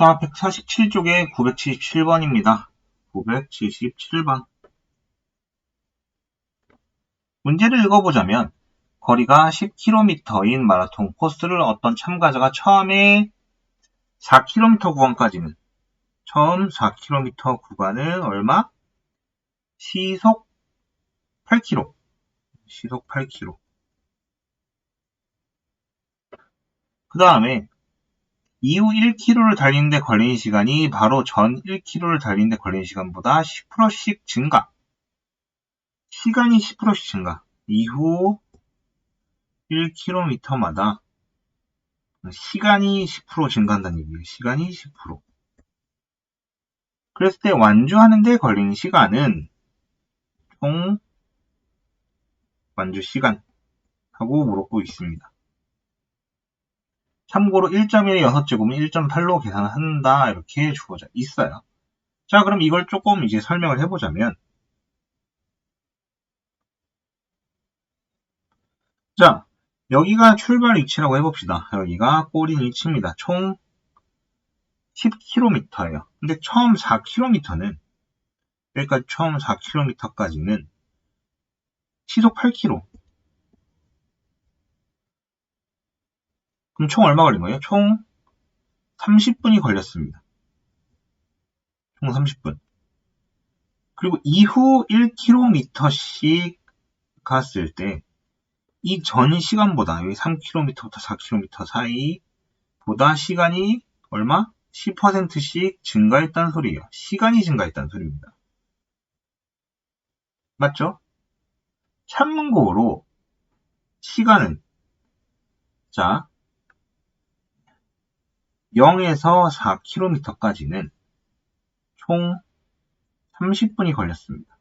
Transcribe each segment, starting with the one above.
자, 147쪽에 977번입니다. 977번. 문제를 읽어보자면 거리가 10km인 마라톤 코스를 어떤 참가자가 처음에 4km 구간까지는 처음 4km 구간은 얼마? 시속 8km. 시속 8km. 그 다음에 이후 1km를 달리는데 걸리는 시간이 바로 전 1km를 달리는데 걸리는 시간보다 10%씩 증가. 시간이 10%씩 증가. 이후 1km마다 시간이 10% 증가한다는 얘기예요. 시간이 10%. 그랬을 때 완주하는데 걸리는 시간은 총 완주 시간 하고 물었고 있습니다. 참고로 1.1의 6제곱은 1.8로 계산한다 이렇게 주어져 있어요. 자 그럼 이걸 조금 이제 설명을 해보자면 자 여기가 출발 위치라고 해봅시다. 여기가 꼬린 위치입니다. 총 10km예요. 근데 처음 4km는 여기까지 처음 4km까지는 시속 8km. 그럼 총 얼마 걸린 거예요? 총 30분이 걸렸습니다. 총 30분. 그리고 이후 1km씩 갔을 때 이 전 시간보다 여기 3km부터 4km 사이보다 시간이 얼마? 10%씩 증가했다는 소리예요. 시간이 증가했다는 소리입니다. 맞죠? 참고로 시간은 자 0에서 4km까지는 총 30분이 걸렸습니다.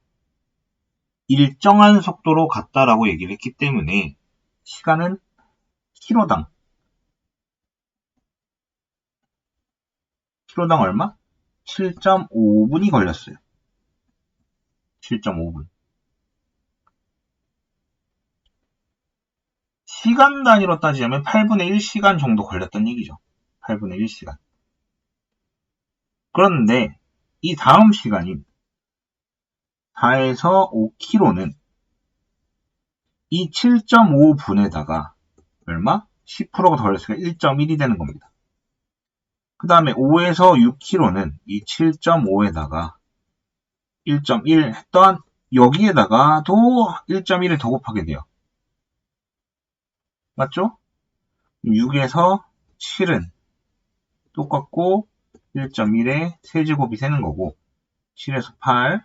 일정한 속도로 갔다라고 얘기를 했기 때문에 시간은 키로당 키로당 얼마? 7.5분이 걸렸어요. 7.5분. 시간 단위로 따지자면 8분의 1시간 정도 걸렸던 얘기죠. 8분의 1시간. 그런데 이 다음 시간인 4에서 5km는 이 7.5분에다가 얼마? 10%가 더했으니까 1.1이 되는 겁니다. 그 다음에 5에서 6km는 이 7.5에다가 1.1 했던 여기에다가 도 1.1을 더 곱하게 돼요. 맞죠? 6에서 7은 똑같고 1.1에 세제곱이 세는 거고 7에서 8,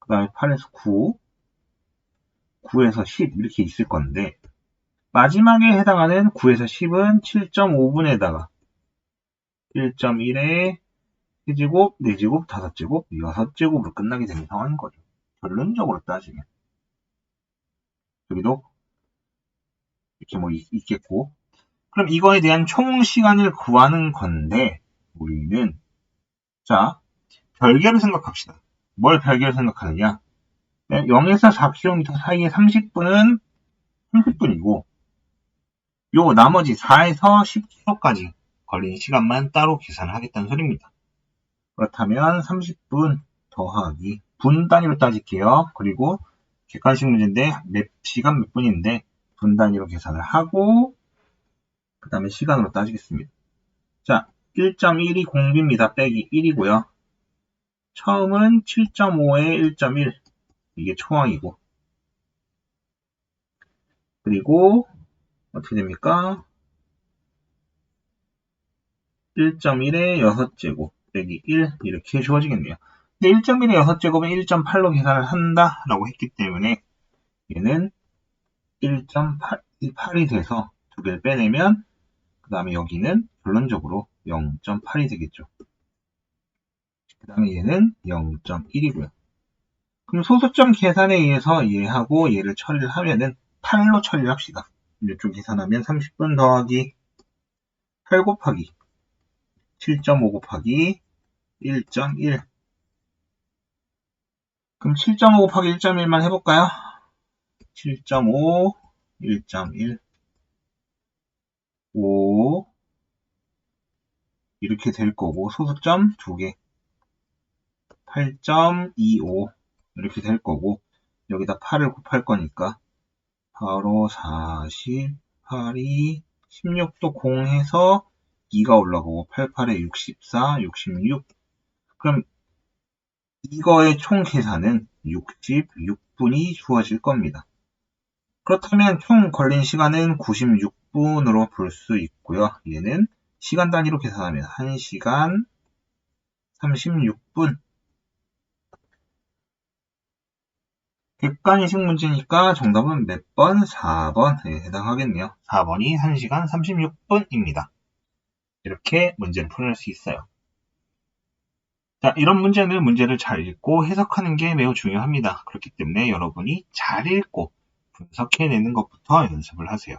그 다음에 8에서 9, 9에서 10 이렇게 있을 건데 마지막에 해당하는 9에서 10은 7.5분에다가 1.1에 세제곱, 4제곱, 5제곱, 6제곱으로 끝나게 되는 상황인 거죠. 결론적으로 따지면. 여기도 이렇게 뭐 있겠고 그럼 이거에 대한 총 시간을 구하는 건데 우리는 자 별개로 생각합시다. 뭘 별개로 생각하느냐 0에서 4km 사이의 30분은 30분이고 요 나머지 4에서 10km까지 걸린 시간만 따로 계산을 하겠다는 소리입니다. 그렇다면 30분 더하기 분 단위로 따질게요. 그리고 객관식 문제인데 몇 시간 몇 분인데 분 단위로 계산을 하고 그 다음에 시간으로 따지겠습니다. 자, 1.1이 공비입니다. 빼기 1이고요. 처음은 7.5에 1.1 이게 초항이고 그리고 어떻게 됩니까? 1.1에 6제곱 빼기 1 이렇게 주어지겠네요. 근데 1.1에 6제곱은 1.8로 계산을 한다라고 했기 때문에 얘는 1.8이 돼서 두 개를 빼내면 그 다음에 여기는 결론적으로 0.8이 되겠죠. 그 다음에 얘는 0.1이고요. 그럼 소수점 계산에 의해서 얘하고 얘를 처리를 하면은 8로 처리를 합시다. 이쪽 계산하면 30분 더하기 8 곱하기 7.5 곱하기 1.1 그럼 7.5 곱하기 1.1만 해볼까요? 7.5 1.1 5 이렇게 될 거고 소수점 2개. 8.25 이렇게 될 거고 여기다 8을 곱할 거니까. 바로 40, 8이 16도 공해서 2가 올라가고 88에 64, 66 그럼 이거의 총 계산은 66분이 주어질 겁니다. 그렇다면 총 걸린 시간은 96 분으로 볼 수 있고요. 얘는 시간 단위로 계산하면 1시간 36분 객관이식 문제니까 정답은 몇 번? 4번에 해당하겠네요. 4번이 1시간 36분입니다. 이렇게 문제를 풀어낼 수 있어요. 자, 이런 문제는 문제를 잘 읽고 해석하는 게 매우 중요합니다. 그렇기 때문에 여러분이 잘 읽고 분석해내는 것부터 연습을 하세요.